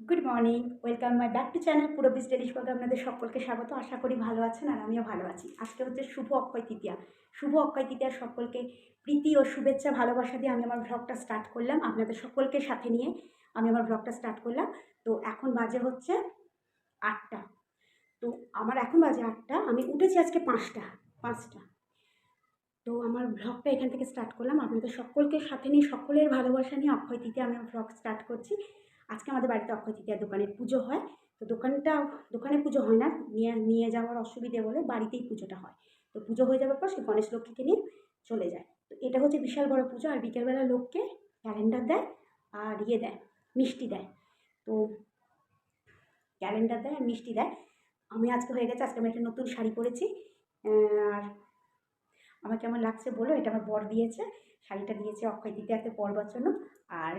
Good morning welcome my back to channel পুরো বিস delish ব্লগে আপনাদের সকলকে স্বাগত। আশা করি ভালো আছেন আর আমিও ভালো আছি। আজকে হচ্ছে শুভ অক্ষয় তৃতীয়া। শুভ অক্ষয় তৃতীয়ার সকলকে প্রীতি ও শুভেচ্ছা, ভালোবাসা দিয়ে আমি আমার ভ্লগটা স্টার্ট করলাম। আপনাদের সকলকে সাথে নিয়ে আমি আমার ভ্লগটা স্টার্ট করলাম। তো এখন বাজে হচ্ছে আটটা। তো আমার এখন বাজে আটটা। আমি উঠেছি আজকে পাঁচটা পাঁচটা। তো আমার ভ্লগটা এখান থেকে স্টার্ট করলাম। আপনাদের সকলকে সাথে নিয়ে, সকলের ভালোবাসা নিয়ে অক্ষয় তৃতীয়া আমি ভ্লগ স্টার্ট করছি। আজকে আমাদের বাড়িতে অক্ষয় তৃতীয়া দোকানের পুজো হয়। তো দোকানটা দোকানে পুজো হয় না, নিয়ে নিয়ে যাওয়ার অসুবিধে বলে বাড়িতেই পুজোটা হয়। তো পুজো হয়ে যাওয়ার পর সে গণেশ লক্ষ্মীকে নিয়ে চলে যায়। তো এটা হচ্ছে বিশাল বড় পুজো, আর বিকেলবেলা লোককে ক্যালেন্ডার দেয় আর ইয়ে দেয়, মিষ্টি দেয়। তো ক্যালেন্ডার দেয় আর মিষ্টি দেয়। আমি আজকে হয়ে গেছে, আজকে আমি একটা নতুন শাড়ি পরেছি। আর আমার কেমন লাগছে বলো, এটা আমার বর দিয়েছে। শাড়িটা দিয়েছে অক্ষয় তৃতীয়াতে পরবার জন্য। আর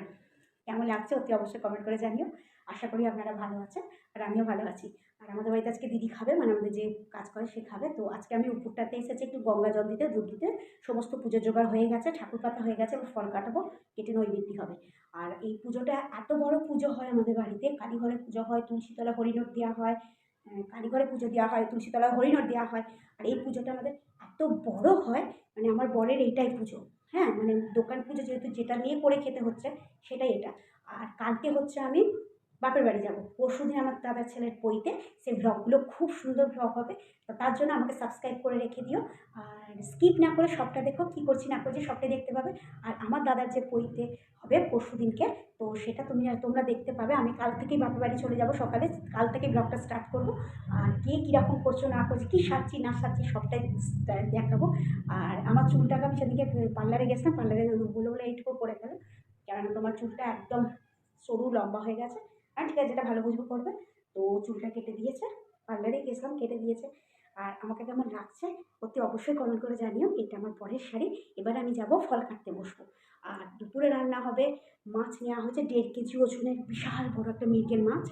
কেমন লাগছে অতি অবশ্যই কমেন্ট করে জানিও। আশা করি আপনারা ভালো আছেন আর আমিও ভালো আছি। আর আমাদের বাড়িতে আজকে দিদি খাবে মানে আমাদের যে কাজ করে সে খাবে। তো আজকে আমি উপরটাতে এসেছি একটু গঙ্গা জল দিতে, দুধ দিতে। সমস্ত পুজোর জোগাড় হয়ে গেছে, ঠাকুর পাতা হয়ে গেছে, এবার ফল কাটাবো, কেটে নৈবেদ্য হবে। আর এই পুজোটা এত বড় পুজো হয় আমাদের বাড়িতে, কালীঘরে পুজো হয়, তুলসীতলা হরিণর দেওয়া হয় কালীঘরে পুজো দেওয়া হয়, তুলসীতলা হরিণর দেওয়া হয়। আর এই পুজোটা আমাদের এত বড় হয় মানে আমার বরের এইটাই পুজো। হ্যাঁ মানে দোকান পুজো যেহেতু যেটা নিয়ে করে খেতে হচ্ছে সেটাই এটা। আর কালকে হচ্ছে আমি বাপের বাড়ি যাব। পরশু দিন আমার দাদার ছেলের বইতে সেই ভ্লগগুলো খুব সুন্দর ভ্লগ হবে। তো তার জন্য আমাকে সাবস্ক্রাইব করে রেখে দিও। আর স্কিপ না করে সবটা দেখো, কী করছি না করছি সবটাই দেখতে পাবে। আর আমার দাদার যে বইতে হবে পরশু দিনকে তো সেটা তুমি তোমরা দেখতে পাবে। আমি কাল থেকেই বাপের বাড়ি চলে যাব সকালে। কাল থেকে ব্লগটা স্টার্ট করব। আর কে কীরকম করছ, না করছ, কী সাজছি, না সাজছি সবটাই দেখাবো। আর আমার চুলটাকে আমি সেদিকে পার্লারে গেছিলাম। পার্লারে বলে বলে এইটুকু করে ফেলো। কেননা তোমার চুলটা একদম সরু লম্বা হয়ে গেছে। আর ঠিক আছে, যেটা ভালো বুঝব করবে। তো চুলটা কেটে দিয়েছে পার্লারে গেছিলাম কেটে দিয়েছে। আর আমাকে কেমন লাগছে, অতি অবশ্যই কমেন্ট করে জানিও, এটা আমার পরের শাড়ি। এবার আমি যাব ফল কাটতে বসবো। আর দুপুরে রান্না হবে মাছ নেওয়া হয়েছে, দেড় কেজি ওজনের বিশাল বড় একটা মৃগেল মাছ।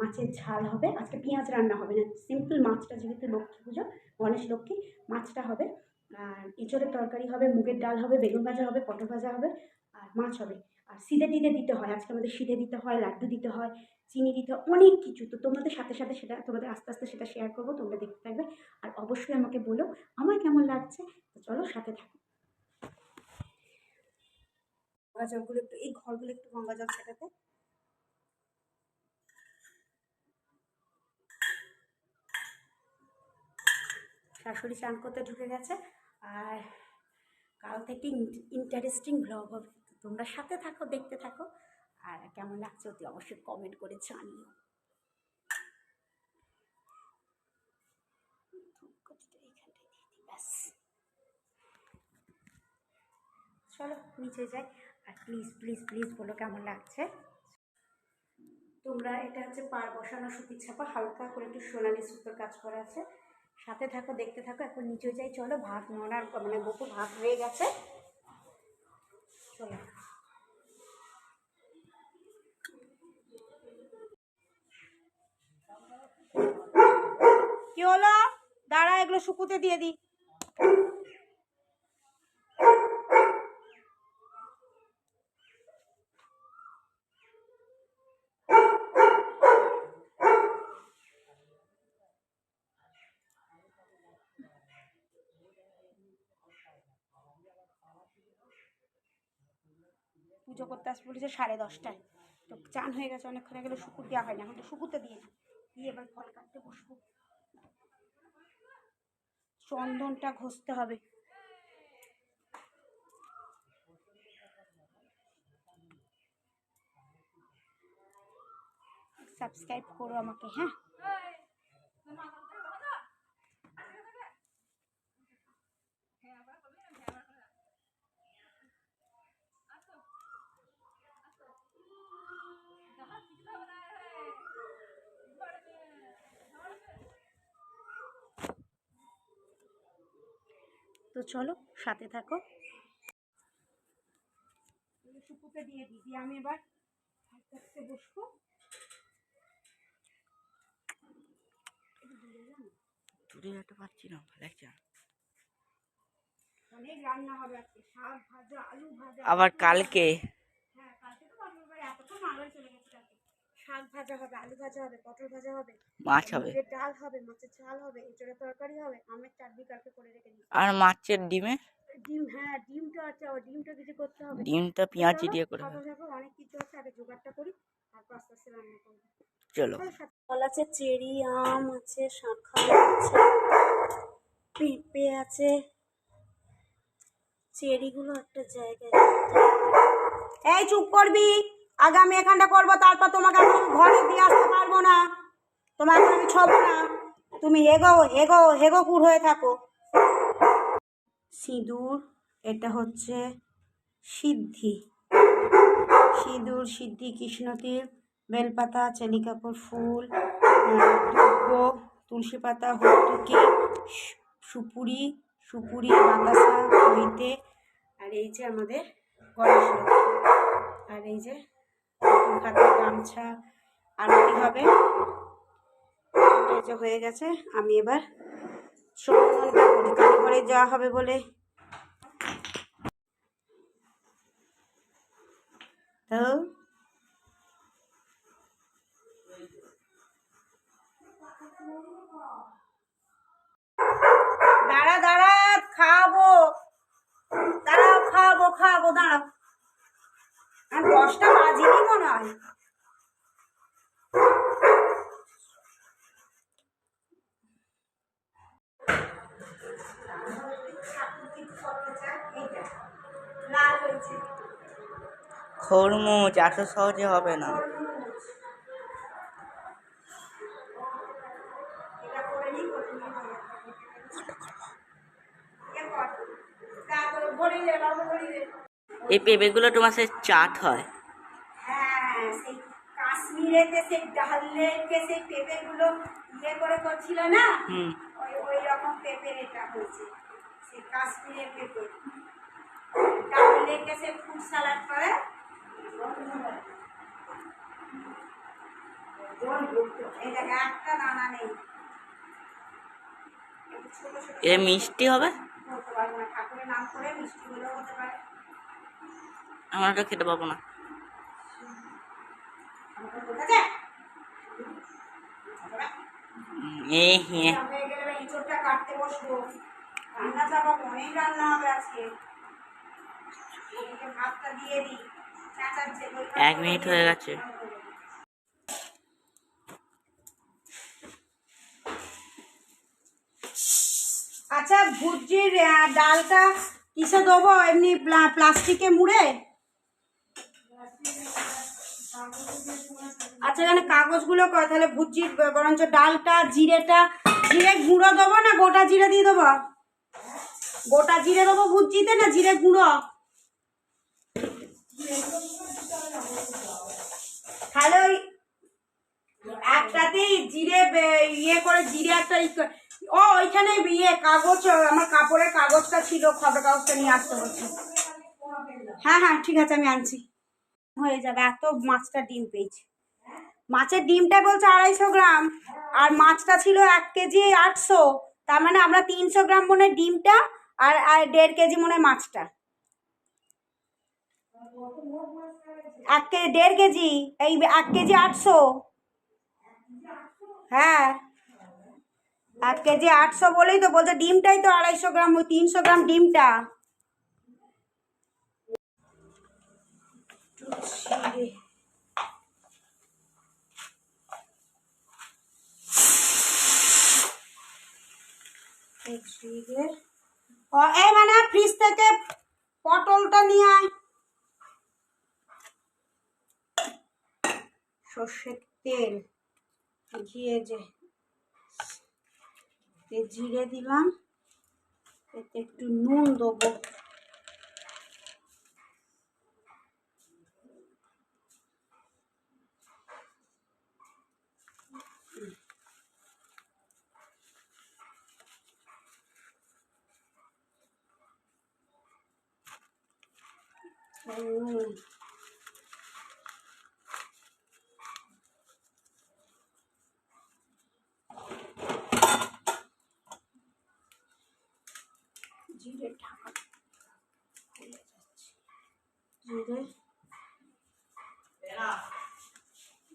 মাছের ঝাল হবে। আজকে পেঁয়াজ রান্না হবে না সিম্পল মাছটা যেহেতু লক্ষ্মী পুজো, গণেশ লক্ষ্মী, মাছটা হবে। আর এঁচড়ের তরকারি হবে, মুগের ডাল হবে, বেগুন ভাজা হবে, পটল ভাজা হবে, আর মাছ হবে। আর সিদে টিদে দিতে হয়, আজকে আমাদের সিদে দিতে হয়, লাড্ডু দিতে হয়, চিনি দিতে হয়, অনেক কিছু। তো তোমাদের সাথে সাথে সেটা, তোমাদের আস্তে আস্তে সেটা শেয়ার করব, তোমরা দেখতে থাকবে। আর অবশ্যই আমাকে বলো, আমার কেমন লাগছে? তো চলো সাথে থাকো। গঙ্গা জলগুলো একটু, এই ঘরগুলো একটু গঙ্গা জল ছেটাতে। শাশুড়ি চান করতে ঢুকে গেছে। আর কাল থেকে ইন্টারেস্টিং ব্লগ হবে। তোমরা সাথে থাকো, দেখতে থাকো। আর কেমন লাগছে অতি অবশ্যই কমেন্ট করে জানিও। চলো, নিচে যাই। আর প্লিজ প্লিজ প্লিজ বলো কেমন লাগছে? তোমরা এটা হচ্ছে পার বসানো সুতির ছাপা, হালকা করে একটু সোনালি সুতোর কাজ করা আছে। সাথে থাকো, দেখতে থাকো। এখন নিচে যাই, চলো। ভাত নোড়ার মানে বকু ভাত হয়ে গেছে। চলো। কি হলো? দাঁড়া এগুলো শুকুতে দিয়ে দিই। পুজো করতে আসতে বলেছে সাড়ে দশটায়। তো চান হয়ে গেছে, অনেকক্ষণ গেলে, শুকুর দেওয়া হয় না এখন তো শুকুতে দিয়ে দিয়ে এবার ফল কাটতে বসবো। চন্দনটা ঘষতে হবে। সাবস্ক্রাইব করো আমাকে হ্যাঁ? তো চলো সাথে থাকো। শুকুতে দিয়ে দিই দিয়ে আমি এবার বসবো। দূরে যেতে পারছি না লাগছে অনেক রান্না হবে আজকে শাক ভাজা আলু ভাজা। আবার কালকে? হ্যাঁ কালকে তো এতক্ষণ চলে গেছে কালকে। শাক ভাজা হবে আলু ভাজা হবে পটল ভাজা হবে মাছ হবে। ডাল হবে মাছের ঝাল হবে এঁচড়ের তরকারি হবে আমের চাটনি কালকে করে রেখে দিই আর মাছের ডিমে? ডিম হ্যাঁ ডিমটা আছে আবার ডিমটা কিছু করতে হবে। ডিমটা পেঁয়াজি দিয়ে করে হবে। অনেক কিছু আছে আগে জোগাড়টা করি তারপর আস্তে আস্তে রান্না করব। চলো। ফল আছে চেরি আম আছে শাঁখা আছে পেঁপে আছে চেরিগুলো একটা জায়গায় এই চুপ করবি! আগে আমি এখানটা করব, তারপর তোমাকে আমি ঘরে দিয়ে আসতে পারব না। তোমাকে আমি ছবো না। তুমি হেগো হেগো কুর হয়ে থাকো। সিঁদুর, এটা হচ্ছে সিদ্ধি। সিঁদুর, সিদ্ধি, কৃষ্ণতীর, বেলপাতা চেলিকাপুর ফুল দুব্ব তুলসী পাতা সু- সুপুরি সুপুরি, বাতাসা হইতে আর এই যে আমাদের গণেশ আর এই যে খাতা গামছা আনতে হবে? হয়ে গেছে। আমি এবার সম্মানটা করি কালী করে যাওয়া হবে বলে। তো দাঁড়া দাঁড়া খাব দাঁড়াও খাব খাব দাঁড়াও আর দশটা বাজিনি মনে হয় লাল হয়েছে খরমুজ এত সহজে হবে না। এই পেঁপেগুলো তোমার সে চাট হয়। কাশ্মীরেতে সেই ডাল লেকে সেই পেঁপেগুলো ইয়ে করে করছিল না? ওই ওই রকম পেঁপের এটা হয়েছে সেই কাশ্মীরের পেঁপে ডাল লেকে সে ফুড সালাড করে। একটা দানা নেই। এ মিষ্টি হবে? ঠাকুরের নাম করে মিষ্টি হলেও হতে পারে। আমরা তো খেতে পাবো না। এক মিনিট হয়ে গেছে। আচ্ছা ভুজির ডালটা কিসে দেবো? এমনি প্লা- প্লাস্টিকে মুড়ে? আচ্ছা এখানে কাগজগুলো তাহলে ভুজির ব- বরঞ্চ ডালটা, জিরেটা, জিরে গুঁড়ো দেবো না, গোটা জিরে দিয়ে দেবো? গোটা জিরে দেবো ভুজিতে না জিরে গুঁড়ো? তাহলে ওই একটাতেই জিরে ইয়ে করে জিরে একটা ও, ওইখানে ইয়ে কাগজ, আমার কাপড়ের কাগজটা ছিল খবর কাগজটা নিয়ে আসতে হচ্ছে হ্যাঁ হ্যাঁ ঠিক আছে, আমি আনছি। হয়ে যাবে। এত মাছটা ডিম পেয়েছি। মাছের ডিমটা বলছে আড়াইশো গ্রাম, আর মাছটা ছিল এক কেজি আটশো। তার মানে আমরা তিনশো গ্রাম মনে ডিমটা, আর দেড় কেজি মনে মাছটা। এক কেজি দেড় কেজি, এই এক কেজি আটশো। হ্যাঁ এক কেজি আটশো বলেই তো বলছে, ডিমটাই তো আড়াইশো গ্রাম, ওই তিনশো গ্রাম ডিমটা। এই মানে ফ্রিজ থেকে পটলটা নিয়ে আয়। সর্ষের তেল, ঘিয়ে যে জিরে দিলাম, এতে একটু নুন দেবো।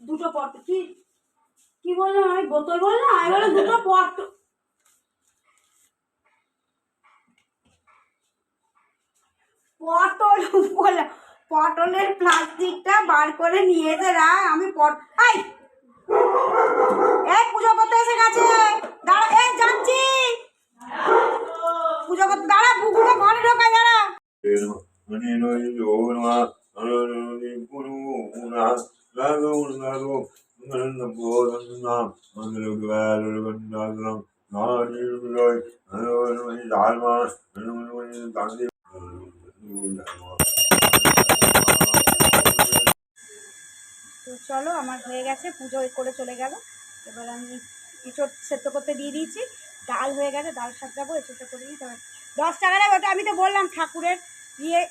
দুটো পট কি কি বললাম আমি? বোতল বললাম? আমি বললাম দুটো পট পটল পটলের প্লাস্টিকটা বার করে নিয়েছে রাখ, আমি পট, এই! এই, পুজো করতে এসে গেছে। দাঁড়া, এই, যাচ্ছি। পুজো করতে, দাঁড়া পুকুরে ঘরে ঢোকা দাঁড়া। তো চলো, আমার হয়ে গেছে, পুজো করে চলে গেল। এবার আমি ইঁচড় সেদ্ধ করতে দিয়ে দিয়েছি। ডাল হয়ে গেছে, ডাল সাজাবো এঁচড়টা করে দিই তবে দশ টাকা নেবে ওটা আমি তো বললাম ঠাকুরের ইয়ে।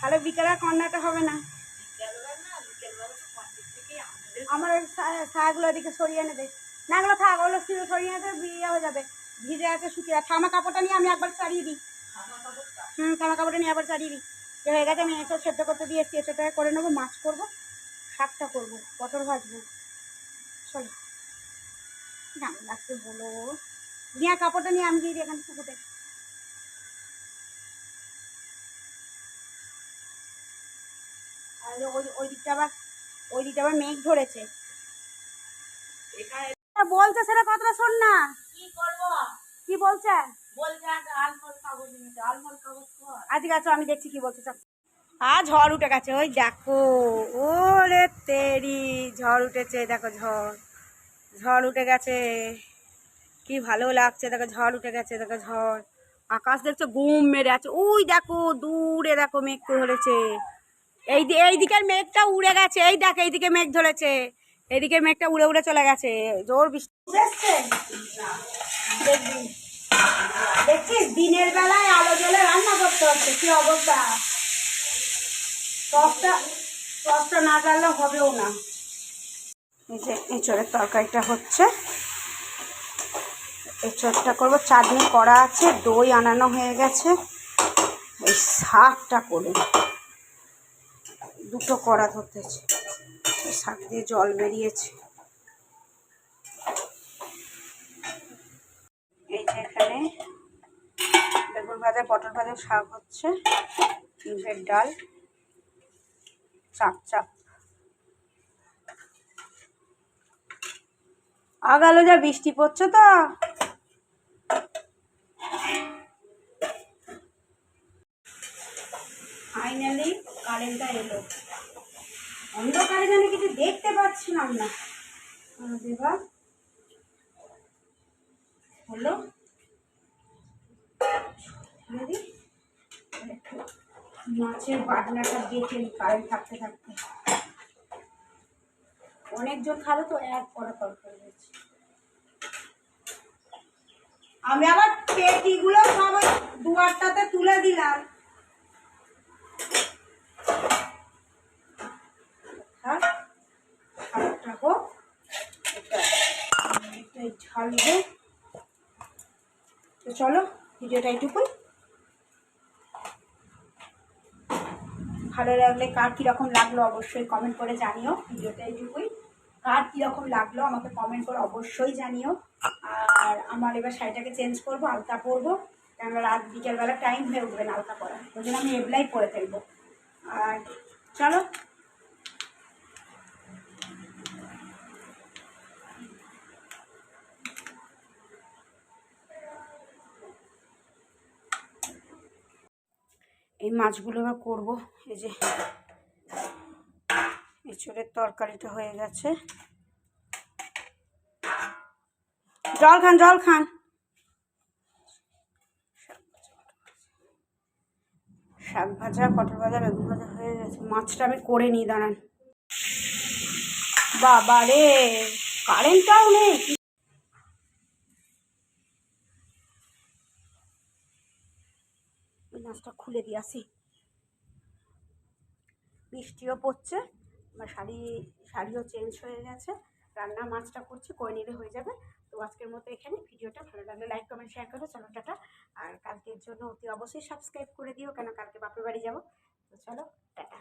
তাহলে বিকেলে কন্যাটা হবে না। আমার ওই শাকগুলো এদিকে সরিয়ে নেবে। না এগুলো থাক ওগুলো সরিয়ে দে, ইয়ে হয়ে যাবে। ভিজে আছে শুকিয়ে আছে। থামা কাপড়টা নিয়ে আমি একবার চালিয়ে দিই। হুম থামা কাপড়টা নিয়ে আবার চালিয়ে দিই। এ হয়ে গেছে আমি এসব সেদ্ধ করতে দিয়ে এসছি। এসবটাকে করে নেব মাছ করব শাকটা করব পটল ভাজবো। চলো কেমন লাগছে বলো। নিয়ে কাপড়টা নিয়ে আমি দিয়ে দিই এখানে থেকে আর ওই ওই দিকটা আবার ওই দিকটা আবার মেঘ ধরেছে। বলছে সেটা কথাটা শোন না। কি করব? কি বলছে? আজকে আছো আমি দেখছি কি বলছে আর ঝড় উঠে গেছে ওই দেখো। ওরে তেরি ঝড় উঠেছে দেখো ঝড়। ঝড় উঠে গেছে। কি ভালো লাগছে দেখো ঝড় উঠে গেছে দেখো ঝড়। আকাশ দেখছ গুম মেরে আছে। ওই দেখো দূরে দেখো মেঘ ধরেছে। এই এই দিকের মেঘটা উড়ে গেছে। এই দেখ এইদিকে মেঘ ধরেছে। এইদিকে মেঘটা উড়ে উড়ে চলে গেছে। জোর বৃষ্টি। দেখছিস দিনের বেলায় আলো জ্বলে রান্না করতে হচ্ছে। কি অবস্থা? টসটা টসটা না জ্বাললে হবেও না। এই যে এঁচড়ের তরকারিটা হচ্ছে। এঁচড়টা করব। চাটনি করা আছে দই আনানো হয়ে গেছে। এই শাকটা করে দুটো কড়া ধরতেছে। শাক দিয়ে জল বেরিয়েছে। এই যে এখানে বেগুন ভাজা, পটল ভাজা, শাক হচ্ছে মুগের ডাল চাপ চাপ আগালো যা বৃষ্টি পড়ছে তো। ফাইনালি কারেন্টটা এলো। অন্ধকারে যেন কিছু দেখতে পাচ্ছিলাম না। দেবা। হলো। মাছের বাটনাটা দেখে কারেন্ট থাকতে থাকতে। অনেকজন খাবে তো, এক করা তরকারি হয়েছে। আমি আবার পেটিগুলো সব দুয়ারটাতে তুলে দিলাম আর খাবারটা হোক এটা ঝালবে তো চলো, ভিডিওটা এইটুকুই ভালো লাগলে কার কীরকম লাগল অবশ্যই কমেন্ট করে জানিও, ভিডিওটা এইটুকুই কার কীরকম লাগল আমাকে কমেন্ট করে অবশ্যই জানিও। আর আমার এবার শাড়িটাকে চেঞ্জ করব, আলতা পরবো, কেননা রাত বিকেলবেলা টাইম হয়ে উঠবে না আলতা পরা ওই জন্য আমি এবলাই পরে ফেলব। আর চলো এই মাছগুলো এবার করব। এই যে এঁচড়ের তরকারিটা হয়ে গেছে। জল খান জল খান। শাক ভাজা, পটল ভাজা, বেগুন ভাজা হয়ে গেছে। মাছটা আমি করে নিই, দাঁড়ান। বাবা রে কারেন্টটাও নেই ওই মাছটা খুলে দিয়ে আসি। বৃষ্টিও পড়ছে, আমার শাড়ি, শাড়িও চেঞ্জ হয়ে গেছে। রান্না মাছটা করছি করে নিলে হয়ে যাবে। তো আজকের মতো এখানে ভিডিওটা ভালো লাগলে লাইক কমেন্ট শেয়ার করো, চলো টাটা। আর কালকের জন্য অতি অবশ্যই সাবস্ক্রাইব করে দিও, কেন কালকে বাপের বাড়ি যাব। তো চলো, টাটা।